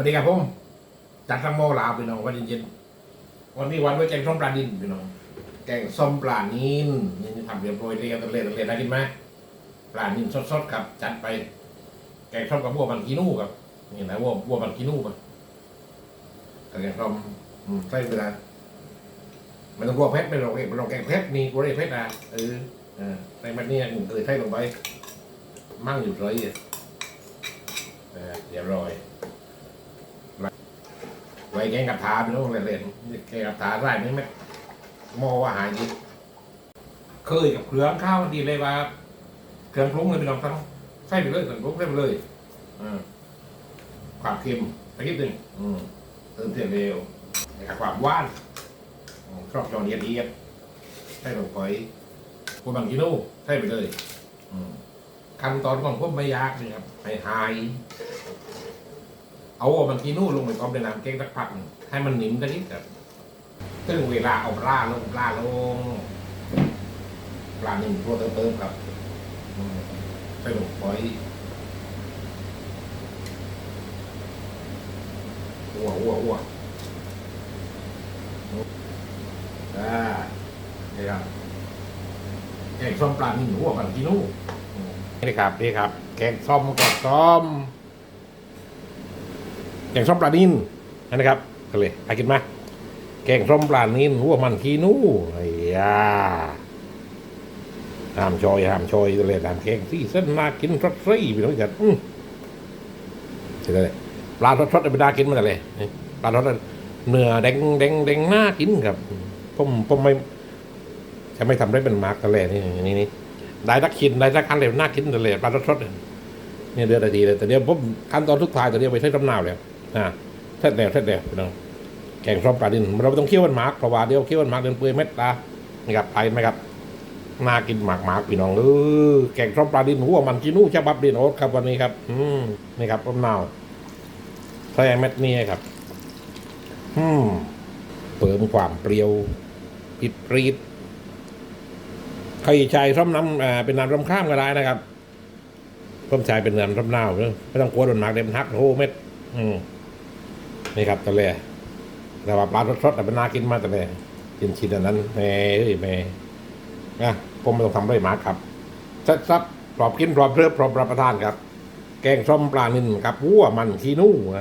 วัสดีครับผมจัดทั้งโมลาพี่น้องวันเย็นๆวันนี้วันไว้แกงส้มปลาดินพี่น้องแกงส้มปลานินนี่ทำเรียบร้อยเรียบเรียบเรียบได้กินไหมปลานินสดๆครับ จัดไป แกงส้มกับวัวบันกีนูครับนี่นะวัววัวบันกีนูป่ะแกงส้มใส่เวลาไม่ต้องกลัวเพชรไม่ต้องเอกไม่ต้องแกงเพชรนี่กูได้เพชรนะเออเออในมันนี่หนึ่งเคยใส่ลงไป มั่งอยู่เลยอะเออเรียบร้อย ว้แกงกับทาพี่น้องเล่นๆแกงกับทาได้ไหมแม่หมอว่าหายดีเคยกับเครื่องข้าวดีเลยว่าเครื่องปรุงเลยพี่น้องทั้งใส่ไปเลยเครื่องปรุงใส่ไปเลยอ่าความเค็มสักนิดหนึ่งอืมเติมเทียมเร็วนะครับความหวานอืมชอบจอเนียดเอียดใส่ลงไปกูบังกิโน่ใส่ไปเลยอืมขั้นตอนของพวกไม่ยากนี่ครับให้หาย เอาบางทีนู่นลงไปกอบในน้ำเก๊กสักพักหนึ่งให้มันนิ่มกันนิดแบบตึงเวลาเอาปลาลงปลาลงปลาหนึ่งตัวเติมครับอืมใส่ลงไปอ้วอ้วอ้วอ่านี่ครับแกงส้มปลาหนึ่งหัวบางทีนู่นนี่ครับนี่ครับ แกงส้มแกงส้ม แกงส้มปลานินนะครับก็เลยไปกินไหมแกงส้มปลานินหัวมันขี้นู่ไอ้ยาห้ามชอยห้ามชอยเลยตามแกงที่เส้นมากินรสซี่พี่น้องจัดอืมใช่เลยปลาทอดๆไม่ได้กินมันเลยปลาทอดเนื้อแดงแดงแดงน่ากินครับผมผมไม่จะไม่ทำได้เป็นมาร์กกันเลยนี่นี่นี่ได้ทักกินได้ทักอันเลยน่ากินเลยปลาทอดๆเนี่ยเดือนนาทีเลยแต่เดี๋ยวผมขั้นตอนทุกทายแต่เดี๋ยวไปใช้ตำนาวแล้ว นะเสร็จแล้วเสร็จแล้วพี่น้องแกงส้มปลาดิน เราไม่ต้องเคี่ยวมันหมากเพราะว่าเดี๋ยวเคี่ยวมันหมากเดินเปื่อยเม็ดตานี่ครับไปไหมครับน่ากินหมากหมากพี่น้องเออแกงส้มปลาดินหัวมันกินูฉบับดินโอ๊ตครับวันนี้ครับ อืมนี่ครับต้มนาวใส่เม็ดนี้ครับ อืมเติมความเปรี้ยวปิดปรีดใครใช้ส้มน้ำเป็นน้ำรำข้ามก็ได้นะครับต้มชายเป็นเนื้อรำเน่าไม่ต้องกลัวโดนหมักเด็มนหักโอ้เม็ด อืม นี่ครับตะเลแต่ว่าปลาทอดๆแต่เป็นน่ากินมากตะเลกินชิ้นอันนั้นแม่เอ้ยแม่นะผมไม่ต้องทำด้วยหมาครับซับซับปลอบกินปลอบเพลิบปลอบรับประทานครับ แกงส้มปลานินกับวัวมันขี้นู่แ